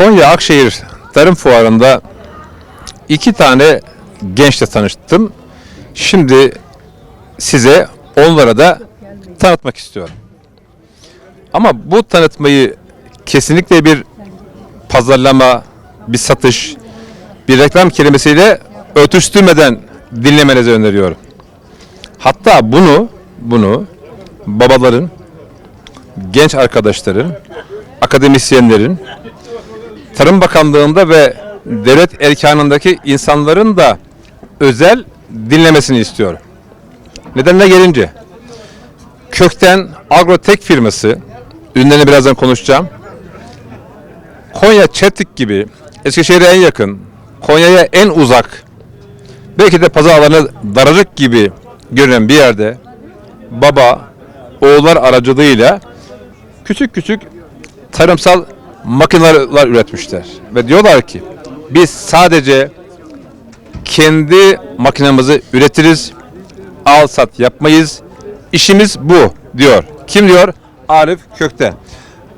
Konya Akşehir Tarım Fuarı'nda iki tane gençle tanıştım. Şimdi size onlara da tanıtmak istiyorum. Ama bu tanıtmayı kesinlikle bir pazarlama, bir satış, bir reklam kelimesiyle örtüştürmeden dinlemenizi öneriyorum. Hatta bunu bunu babaların, genç arkadaşların, akademisyenlerin, Tarım Bakanlığı'nda ve devlet erkanındaki insanların da özel dinlemesini istiyorum. Nedenine gelince kökten agrotek firması, ürünlerini birazdan konuşacağım. Konya Çetik gibi Eskişehir'e en yakın, Konya'ya en uzak, belki de pazar alanı daracık gibi görünen bir yerde baba, oğullar aracılığıyla küçük küçük tarımsal makineler üretmişler. Ve diyorlar ki biz sadece kendi makinemizi üretiriz, al sat yapmayız. İşimiz bu diyor. Kim diyor? Arif Kökten.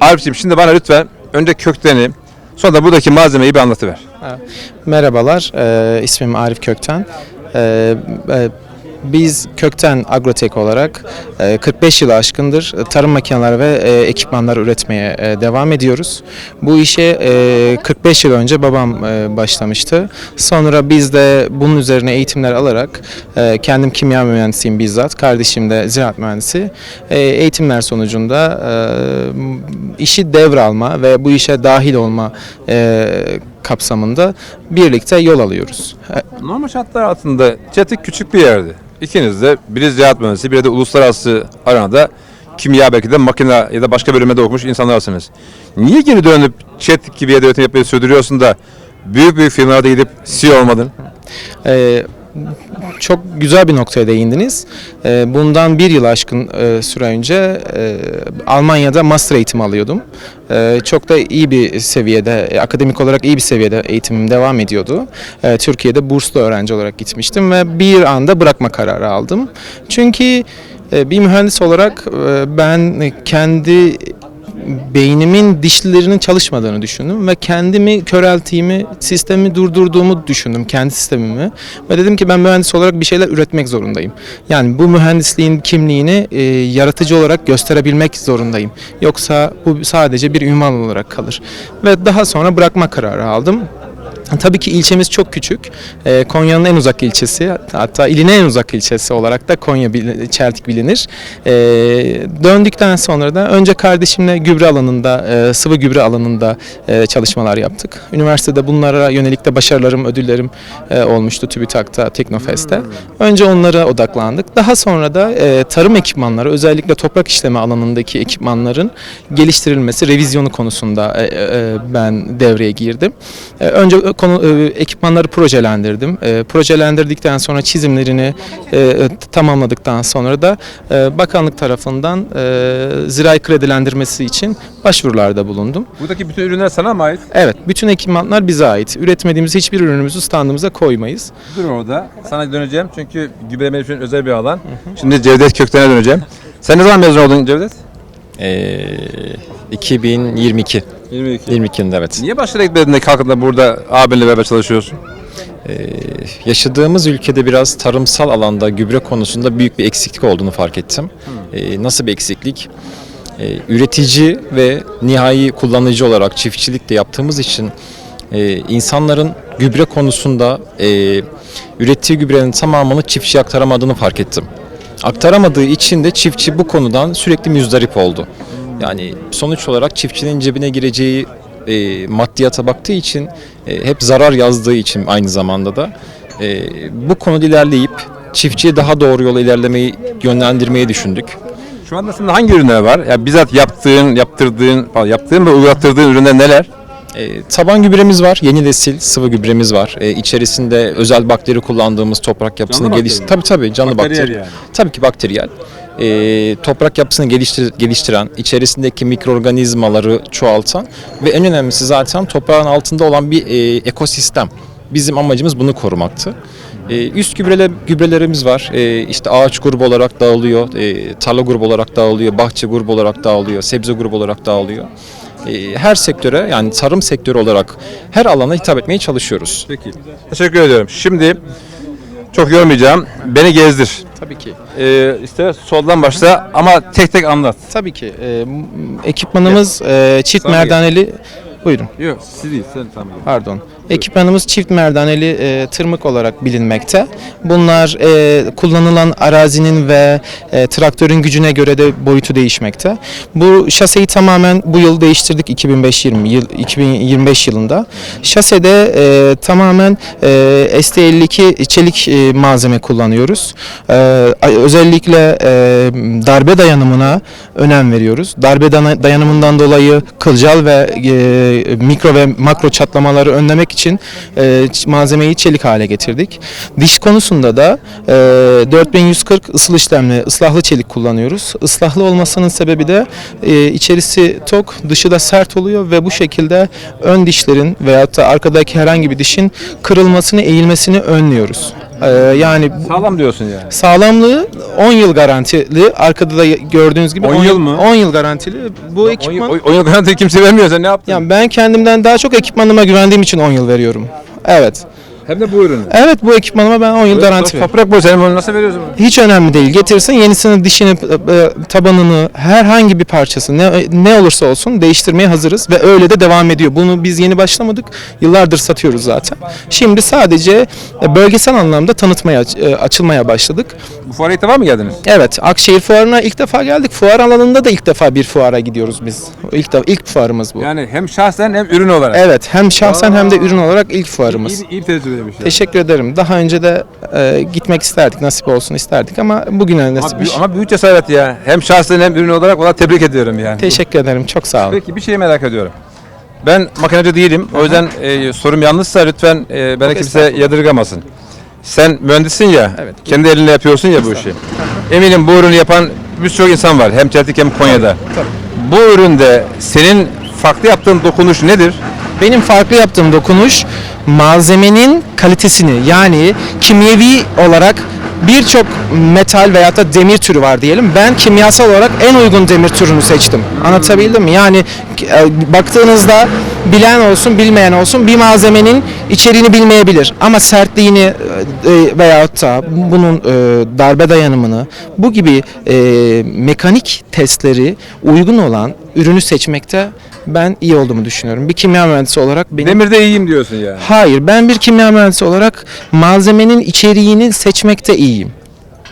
Arif'ciğim şimdi bana lütfen önce kökteni sonra da buradaki malzemeyi bir anlatıver. Merhabalar, e, ismim Arif Kökten. E, e, biz Kökten Agrotek olarak e, 45 yılı aşkındır tarım makineleri ve e, ekipmanlar üretmeye e, devam ediyoruz. Bu işe e, 45 yıl önce babam e, başlamıştı. Sonra biz de bunun üzerine eğitimler alarak e, kendim kimya mühendisiyim bizzat, kardeşim de ziraat mühendisi. E, eğitimler sonucunda e, işi devralma ve bu işe dahil olma e, kapsamında birlikte yol alıyoruz. Normal şartlar altında Çetik küçük bir yerdi. İkiniz de biri ziraat mühendisi, biri de uluslararası arenada kimya belki de makine ya da başka bölümde okumuş insanlarsınız. Niye geri dönüp Çetik gibi yerde üretim yapmayı sürdürüyorsun da büyük büyük firmalarda gidip CEO olmadın? Ee, çok güzel bir noktaya değindiniz. Ee, bundan bir yıl aşkın e, süre önce e, Almanya'da master eğitimi alıyordum. Ee, çok da iyi bir seviyede, e, akademik olarak iyi bir seviyede eğitimim devam ediyordu. Türkiye'de burslu öğrenci olarak gitmiştim ve bir anda bırakma kararı aldım. Çünkü e, bir mühendis olarak e, ben kendi beynimin dişlilerinin çalışmadığını düşündüm ve kendimi körelttiğimi, sistemi durdurduğumu düşündüm, kendi sistemimi. Ve dedim ki ben mühendis olarak bir şeyler üretmek zorundayım. Yani bu mühendisliğin kimliğini e, yaratıcı olarak gösterebilmek zorundayım. Yoksa bu sadece bir ünvan olarak kalır. Ve daha sonra bırakma kararı aldım. Tabii ki ilçemiz çok küçük. Ee, Konya'nın en uzak ilçesi, hatta ilin en uzak ilçesi olarak da Konya bil- Çeltik bilinir. Ee, döndükten sonra da önce kardeşimle gübre alanında, e, sıvı gübre alanında e, çalışmalar yaptık. Üniversitede bunlara yönelik de başarılarım, ödüllerim e, olmuştu TÜBİTAK'ta, Teknofest'te. Önce onlara odaklandık. Daha sonra da e, tarım ekipmanları, özellikle toprak işleme alanındaki ekipmanların geliştirilmesi, revizyonu konusunda e, e, ben devreye girdim. E, Önce konu e, ekipmanları projelendirdim. E, Projelendirdikten sonra çizimlerini e, tamamladıktan sonra da e, bakanlık tarafından e, zirai kredilendirmesi için başvurularda bulundum. Buradaki bütün ürünler sana mı ait? Evet, bütün ekipmanlar bize ait. Üretmediğimiz hiçbir ürünümüzü standımıza koymayız. Dur orada. Sana döneceğim çünkü gübreleme için özel bir alan. Şimdi Cevdet Kökten'e döneceğim. Sen ne zaman mezun oldun Cevdet? Ee, 2022. 22. 22'inde evet. Niye başlara gitmedin de kalkıp da burada abinle beraber çalışıyorsun? Ee, yaşadığımız ülkede biraz tarımsal alanda gübre konusunda büyük bir eksiklik olduğunu fark ettim. Ee, nasıl bir eksiklik? Ee, üretici ve nihai kullanıcı olarak çiftçilik de yaptığımız için e, insanların gübre konusunda e, ürettiği gübrenin tamamını çiftçiye aktaramadığını fark ettim. Aktaramadığı için de çiftçi bu konudan sürekli müzdarip oldu. Yani sonuç olarak çiftçinin cebine gireceği e, maddiyata baktığı için e, hep zarar yazdığı için aynı zamanda da e, bu konuda ilerleyip çiftçiye daha doğru yola ilerlemeyi yönlendirmeyi düşündük. Şu anda senin hangi ürünler var? Ya bizzat yaptığın, yaptırdığın, yaptığın ve uygulattırdığın ürünler neler? E, taban gübremiz var, yeni nesil sıvı gübremiz var. E, içerisinde özel bakteri kullandığımız toprak yapısını geliş bakteri tabii tabii canlı Materyal bakteri. yani. Tabii ki bakteriyel. E, toprak yapısını geliştir, geliştiren, içerisindeki mikroorganizmaları çoğaltan ve en önemlisi zaten toprağın altında olan bir e, ekosistem. Bizim amacımız bunu korumaktı. E, üst gübrele, gübrelerimiz var. E, işte ağaç grubu olarak dağılıyor, e, tarla grubu olarak dağılıyor, bahçe grubu olarak dağılıyor, sebze grubu olarak dağılıyor. e, her sektöre yani tarım sektörü olarak her alana hitap etmeye çalışıyoruz. Peki. Teşekkür ediyorum. Şimdi çok yormayacağım. Beni gezdir. Tabii ki. Ee, işte soldan başla ama tek tek anlat. Tabii ki. E, m- ekipmanımız e, çift merdaneli. Buyurun. Yok siz değil sen tamam. Pardon. Ekipmanımız çift merdaneli e, tırmık olarak bilinmekte. Bunlar e, kullanılan arazinin ve e, traktörün gücüne göre de boyutu değişmekte. Bu şaseyi tamamen bu yıl değiştirdik 2005 20 yıl 2025 yılında. Şasede e, tamamen e, ST52 çelik e, malzeme kullanıyoruz. E, özellikle e, darbe dayanımına önem veriyoruz. Darbe dayanımından dolayı kılcal ve e, mikro ve makro çatlamaları önlemek için e, ç- malzemeyi çelik hale getirdik. Diş konusunda da e, 4140 ısıl işlemli ıslahlı çelik kullanıyoruz. Islahlı olmasının sebebi de e, içerisi tok, dışı da sert oluyor ve bu şekilde ön dişlerin veyahut da arkadaki herhangi bir dişin kırılmasını, eğilmesini önlüyoruz. E, yani Sağlam diyorsun yani. Sağlamlığı 10 yıl garantili. Arkada da gördüğünüz gibi 10 yıl mı? 10 yıl garantili. Bu ekipman oyun garantisi kimse vermiyor sen ne yaptın? yani ben kendimden daha çok ekipmanıma güvendiğim için 10 yıl veriyorum. Evet. Hem de bu ürünü. Evet bu ekipmanıma ben 10 yıl garanti veriyorum. Toprak bu sen bunu nasıl veriyorsun? bunu? Hiç önemli değil. Getirsin yenisini, dişini, e, tabanını, herhangi bir parçası ne, ne olursa olsun değiştirmeye hazırız ve öyle de devam ediyor. Bunu biz yeni başlamadık. Yıllardır satıyoruz zaten. Şimdi sadece e, bölgesel anlamda tanıtmaya, aç- e, açılmaya başladık. Bu fuara ilk defa mı geldiniz? Evet, Akşehir Fuarı'na ilk defa geldik. Fuar alanında da ilk defa bir fuara gidiyoruz biz. İlk defa ilk fuarımız bu. Yani hem şahsen hem ürün olarak. Evet, hem şahsen hem de ürün olarak ilk fuarımız. İyi, iyi bir tecrübe demiş. yani. Teşekkür ederim. Daha önce de e, gitmek isterdik, nasip olsun isterdik ama bugüne Ama, nasipmiş. büyük, ama büyük cesaret ya. Hem şahsen hem ürün olarak ona tebrik ediyorum yani. Teşekkür ederim. Çok sağ olun. Peki bir şey merak ediyorum. Ben makinacı değilim. O yüzden e, sorum yanlışsa lütfen e, beni kimse estağfurullah. yadırgamasın. Sen mühendissin ya. Evet. Kendi elinle yapıyorsun ya bu işi. Eminim bu ürünü yapan birçok insan var. Hem Çeltik hem Konya'da. Bu üründe senin farklı yaptığın dokunuş nedir? Benim farklı yaptığım dokunuş malzemenin kalitesini yani kimyevi olarak birçok metal veya da demir türü var diyelim. Ben kimyasal olarak en uygun demir türünü seçtim. Anlatabildim mi? Yani e, baktığınızda bilen olsun bilmeyen olsun bir malzemenin içeriğini bilmeyebilir. Ama sertliğini e, e, veyahut da bunun e, darbe dayanımını bu gibi e, mekanik testleri uygun olan ürünü seçmekte ben iyi olduğumu düşünüyorum. Bir kimya mühendisi olarak benim Demirde iyiyim diyorsun yani. Hayır, ben bir kimya mühendisi olarak malzemenin içeriğini seçmekte iyiyim.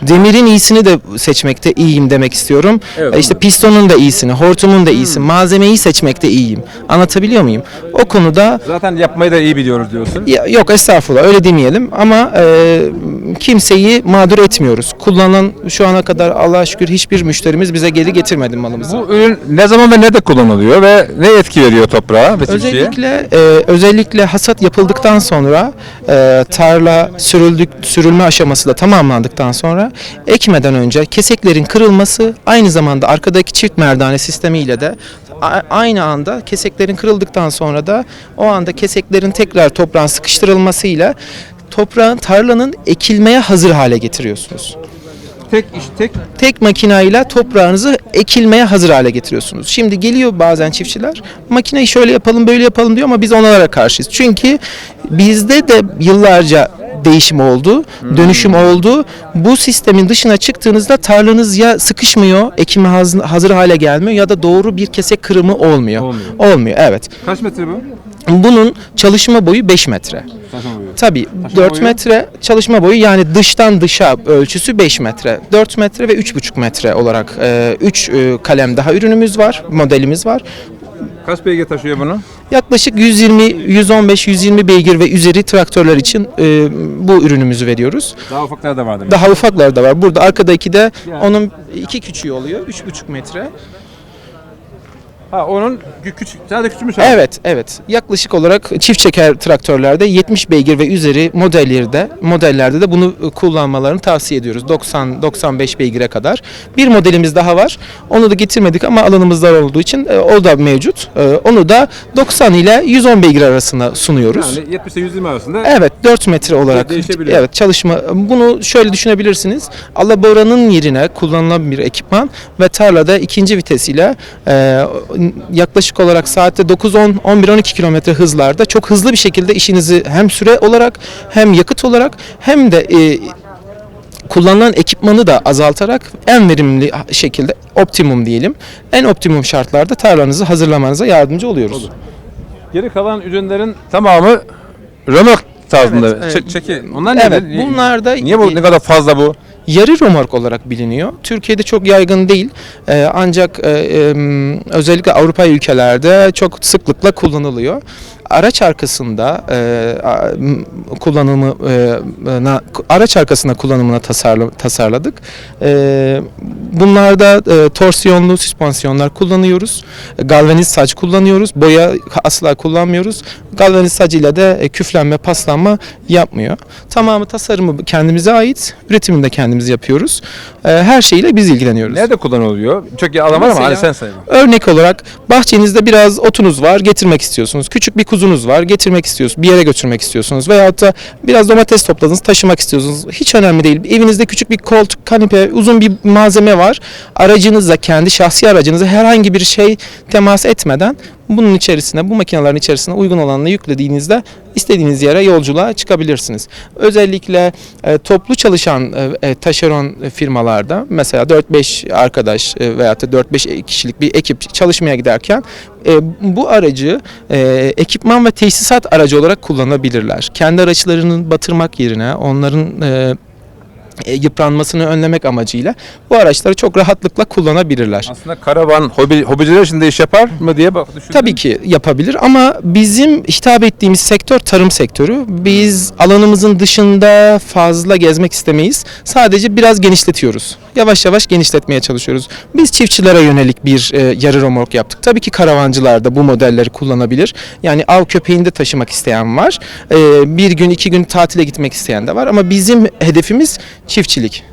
Demirin iyisini de seçmekte iyiyim demek istiyorum. Evet, E işte pistonun da iyisini, hortumun da iyisini, malzemeyi seçmekte iyiyim. Anlatabiliyor muyum? O konuda Zaten yapmayı da iyi biliyoruz diyorsun. ya, yok estağfurullah öyle demeyelim ama e, kimseyi mağdur etmiyoruz. Kullanılan şu ana kadar Allah'a şükür hiçbir müşterimiz bize geri getirmedi malımızı. Bu ürün ne zaman ve nerede kullanılıyor ve ne etki veriyor toprağa ve çiftçiye? Özellikle e, özellikle hasat yapıldıktan sonra e, tarla sürüldük sürülme aşaması da tamamlandıktan sonra ekmeden önce keseklerin kırılması aynı zamanda arkadaki çift merdane sistemiyle de aynı anda keseklerin kırıldıktan sonra da o anda keseklerin tekrar toprağın sıkıştırılmasıyla toprağın tarlanın ekilmeye hazır hale getiriyorsunuz Tek iş tek tek makinayla toprağınızı ekilmeye hazır hale getiriyorsunuz. Şimdi geliyor bazen çiftçiler makineyi şöyle yapalım böyle yapalım diyor ama biz onlara karşıyız. Çünkü bizde de yıllarca değişim oldu, dönüşüm oldu. Bu sistemin dışına çıktığınızda tarlanız ya sıkışmıyor, ekime haz- hazır hale gelmiyor ya da doğru bir kesek kırımı olmuyor. Olmuyor. Olmuyor, evet. kaç metre bu? Bunun çalışma boyu 5 metre. Tabii 4 boyu? metre çalışma boyu yani dıştan dışa ölçüsü 5 metre. 4 metre ve 3,5 metre olarak 3 kalem daha ürünümüz var, modelimiz var. Kaç beygir taşıyor bunu? Yaklaşık 120, 115, 120 beygir ve üzeri traktörler için e, bu ürünümüzü veriyoruz. Daha ufaklar da var demek. Daha ufaklar da var. Burada arkadaki de onun iki küçüğü oluyor. 3,5 metre. Ha onun kü- küçük, sadece küçülmüş Evet, evet. Yaklaşık olarak çift çeker traktörlerde 70 beygir ve üzeri modellerde modellerde de bunu e, kullanmalarını tavsiye ediyoruz. 90 95 beygire kadar. Bir modelimiz daha var. Onu da getirmedik ama alanımızda olduğu için e, o da mevcut. E, Onu da 90 ile 110 beygir arasında sunuyoruz. Yani 70 ile 120 arasında Evet 4 metre olarak Değişebiliyor. evet çalışma bunu şöyle düşünebilirsiniz. Alabora'nın yerine kullanılan bir ekipman ve tarlada ikinci vitesiyle e, yaklaşık olarak saatte 9-10, 11-12 kilometre hızlarda çok hızlı bir şekilde işinizi hem süre olarak hem yakıt olarak hem de e, kullanılan ekipmanı da azaltarak en verimli şekilde optimum diyelim en optimum şartlarda tarlanızı hazırlamanıza yardımcı oluyoruz. Geri kalan ürünlerin tamamı römork tarzında. Evet, evet. Çek- çeki. Onlar Evet, nedir? bunlar da- Niye bu ne kadar fazla bu? Yarı romork olarak biliniyor. Türkiye'de çok yaygın değil. Ee, ancak e, özellikle Avrupa ülkelerde çok sıklıkla kullanılıyor. Araç arkasında e, a- m- kullanımı e, araç arkasında kullanımına tasarla, tasarladık. E, bunlarda e, torsiyonlu süspansiyonlar kullanıyoruz. Galvaniz saç kullanıyoruz. Boya asla kullanmıyoruz. Galvaniz sac ile de e, küflenme, paslanma yapmıyor. Tamamı tasarımı kendimize ait. Üretimini de kendimiz yapıyoruz. E, her şeyle biz ilgileniyoruz. Nerede kullanılıyor? Çok iyi adam var ama hani sen say. Örnek olarak bahçenizde biraz otunuz var getirmek istiyorsunuz. Küçük bir kuzunuz var getirmek istiyorsunuz. Bir yere götürmek istiyorsunuz. Veyahut da biraz domates topladınız taşımak istiyorsunuz. Hiç önemli değil. Evinizde küçük bir koltuk, kanepe, uzun bir malzeme var. Aracınızla kendi şahsi aracınıza herhangi bir şey temas etmeden bunun içerisine, bu makinelerin içerisine uygun olanını yüklediğinizde istediğiniz yere yolculuğa çıkabilirsiniz. Özellikle e, toplu çalışan e, e, taşeron firmalarda mesela 4-5 arkadaş e, da 4-5 kişilik bir ekip çalışmaya giderken e, bu aracı e, ekipman ve tesisat aracı olarak kullanabilirler. Kendi araçlarını batırmak yerine onların e, e, yıpranmasını önlemek amacıyla bu araçları çok rahatlıkla kullanabilirler. Aslında karavan hobi, hobiciler için de iş yapar mı diye bak düşündüm. Tabii ki yapabilir ama bizim hitap ettiğimiz sektör tarım sektörü. Biz alanımızın dışında fazla gezmek istemeyiz. Sadece biraz genişletiyoruz. Yavaş yavaş genişletmeye çalışıyoruz. Biz çiftçilere yönelik bir e, yarı romork yaptık. Tabii ki karavancılar da bu modelleri kullanabilir. Yani av köpeğinde taşımak isteyen var. E, bir gün iki gün tatile gitmek isteyen de var. Ama bizim hedefimiz çiftçilik.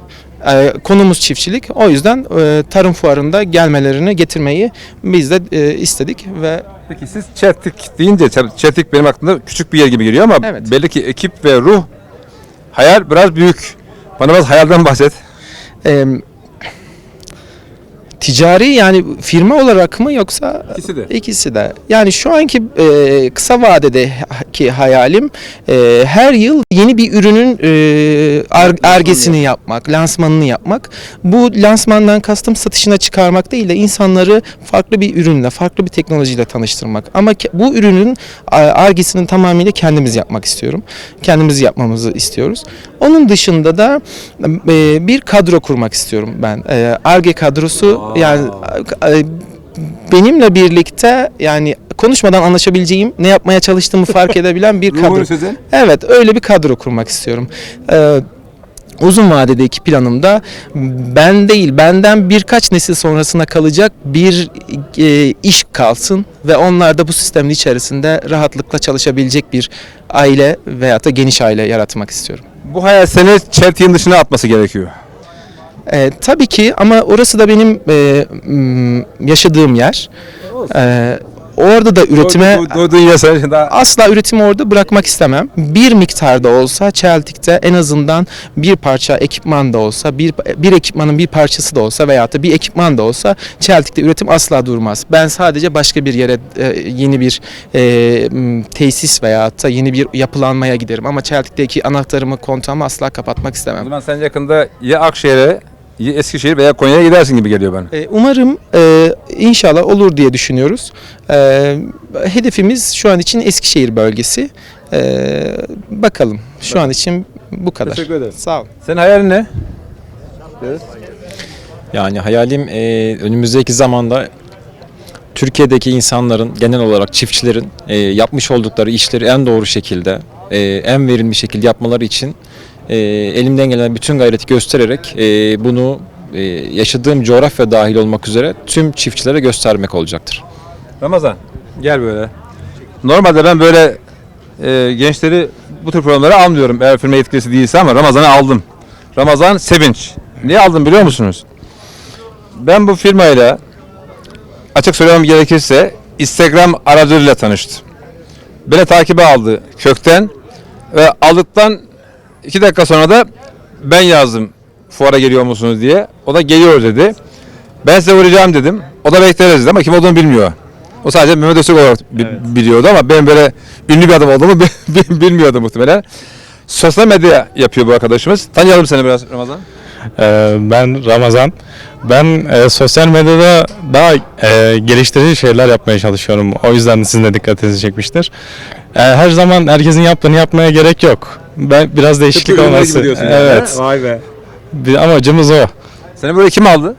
E, konumuz çiftçilik. O yüzden e, tarım fuarında gelmelerini getirmeyi biz de e, istedik ve Peki siz Çetik deyince Çetik benim aklımda küçük bir yer gibi geliyor ama Evet. belli ki ekip ve ruh hayal biraz büyük. Bana biraz hayalden bahset. E, ticari yani firma olarak mı yoksa İkisi de. İkisi de. Yani şu anki e, kısa vadedeki hayalim e, her yıl yeni bir ürünün e, ar- ergesini yapmak, lansmanını yapmak. Bu lansmandan kastım satışına çıkarmak değil de insanları farklı bir ürünle, farklı bir teknolojiyle tanıştırmak. Ama ke- bu ürünün ergesinin tamamıyla kendimiz yapmak istiyorum. Kendimiz yapmamızı istiyoruz. Onun dışında da e, bir kadro kurmak istiyorum ben. Arge kadrosu yani e, benimle birlikte yani konuşmadan anlaşabileceğim, ne yapmaya çalıştığımı fark edebilen bir kadro. Evet, öyle bir kadro kurmak istiyorum. Ee, uzun vadedeki planımda ben değil, benden birkaç nesil sonrasına kalacak bir e, iş kalsın ve onlar da bu sistemin içerisinde rahatlıkla çalışabilecek bir aile veya da geniş aile yaratmak istiyorum. Bu hayal seni Çeltik'in dışına atması gerekiyor. Ee, tabii ki ama orası da benim e, yaşadığım yer. Ee, orada da üretime Doyduğun yer daha asla üretimi orada bırakmak istemem. Bir miktarda olsa Çeltik'te en azından bir parça ekipman da olsa, bir bir ekipmanın bir parçası da olsa veya da bir ekipman da olsa Çeltik'te üretim asla durmaz. Ben sadece başka bir yere e, yeni bir e, tesis veya da yeni bir yapılanmaya giderim ama Çeltik'teki anahtarımı, kontağımı asla kapatmak O istemem. zaman sen yakında ya Akşehir'e Eskişehir veya Konya'ya gidersin gibi geliyor bana. E, Umarım e, inşallah olur diye düşünüyoruz. E, hedefimiz şu an için Eskişehir bölgesi. E, bakalım. Şu an için bu kadar. Teşekkür ederim. Sağ ol. Senin hayalin ne? Yani hayalim e, önümüzdeki zamanda Türkiye'deki insanların genel olarak çiftçilerin e, yapmış oldukları işleri en doğru şekilde, e, en verimli şekilde yapmaları için e, elimden gelen bütün gayreti göstererek e, bunu e, yaşadığım coğrafya dahil olmak üzere tüm çiftçilere göstermek olacaktır. Ramazan gel böyle. Normalde ben böyle e, gençleri bu tür programlara almıyorum eğer firma yetkilisi değilse ama Ramazan'ı aldım. Ramazan Sevinç. Niye aldım biliyor musunuz? Ben bu firmayla açık söylemem gerekirse Instagram aracılığıyla tanıştım. Beni takibe aldı kökten ve aldıktan iki dakika sonra da ben yazdım fuara geliyor musunuz diye. O da geliyor dedi. Ben size uğrayacağım dedim. O da bekleriz dedi ama kim olduğunu bilmiyor. O sadece Mehmet Öztürk olarak bi- biliyordu ama ben böyle ünlü bir adam olduğumu bi- bi- bilmiyordu muhtemelen. Sosyal medya yapıyor bu arkadaşımız. Tanıyalım seni biraz Ramazan. Ee, ben Ramazan. Ben e, sosyal medyada daha e, geliştirici şeyler yapmaya çalışıyorum. O yüzden sizin de dikkatinizi çekmiştir. E, her zaman herkesin yaptığını yapmaya gerek yok. Ben biraz değişiklik Tıpkı olması. gibi diyorsun yani, evet. Vay be. Bir amacımız o. Seni böyle kim aldı?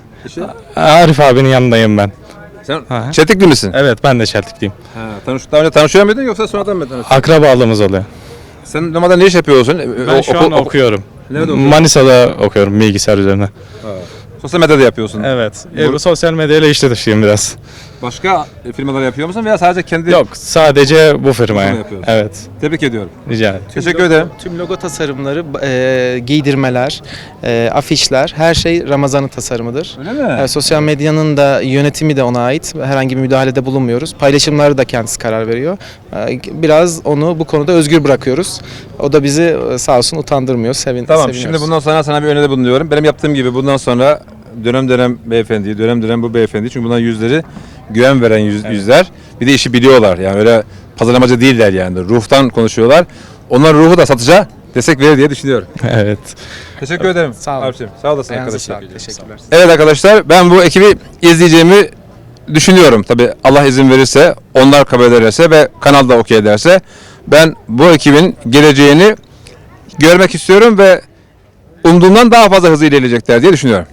Arif abinin yanındayım ben. Sen Aha. Çetikli misin? Evet ben de Çeltikliyim. Ha, tanış, daha önce tanışıyor muydun yoksa sonradan mı tanıştın? Akrabalığımız oluyor. Sen normalde ne iş yapıyorsun? Ben O- şu okul- an okuyorum. Nerede okuyorsun? Manisa'da okuyorum bilgisayar üzerine. Sosyal medyada yapıyorsun. Evet. Bu- E, sosyal medyayla işte dışıyım biraz. Başka firmalar yapıyor musun veya sadece kendi? Yok sadece bu firmaya. Yapıyorsun. Evet. Tebrik ediyorum. Rica ederim. Teşekkür ederim. Tüm logo tasarımları, e, giydirmeler, e, afişler her şey Ramazan'ın tasarımıdır. Öyle mi? E, sosyal medyanın da yönetimi de ona ait. Herhangi bir müdahalede bulunmuyoruz. Paylaşımları da kendisi karar veriyor. E, biraz onu bu konuda özgür bırakıyoruz. O da bizi e, sağ olsun utandırmıyor. Sevin, Tamam seviniyoruz. şimdi bundan sonra sana bir öneride bulunuyorum. Benim yaptığım gibi bundan sonra dönem dönem beyefendi, dönem dönem bu beyefendi. Çünkü bunlar yüzleri güven veren yüz, yüzler. Bir de işi biliyorlar. Yani öyle pazarlamacı değiller yani. Ruhtan konuşuyorlar. Onların ruhu da satışa destek verir diye düşünüyorum. Evet. Teşekkür ederim. Sağ olun. Abiciğim, Sağ olasın Ayağınıza arkadaşlar. sağlık. Teşekkürler. Evet arkadaşlar ben bu ekibi izleyeceğimi düşünüyorum. Tabi Allah izin verirse, onlar kabul ederse ve kanalda okey ederse ben bu ekibin geleceğini görmek istiyorum ve umduğumdan daha fazla hızlı ilerleyecekler diye düşünüyorum.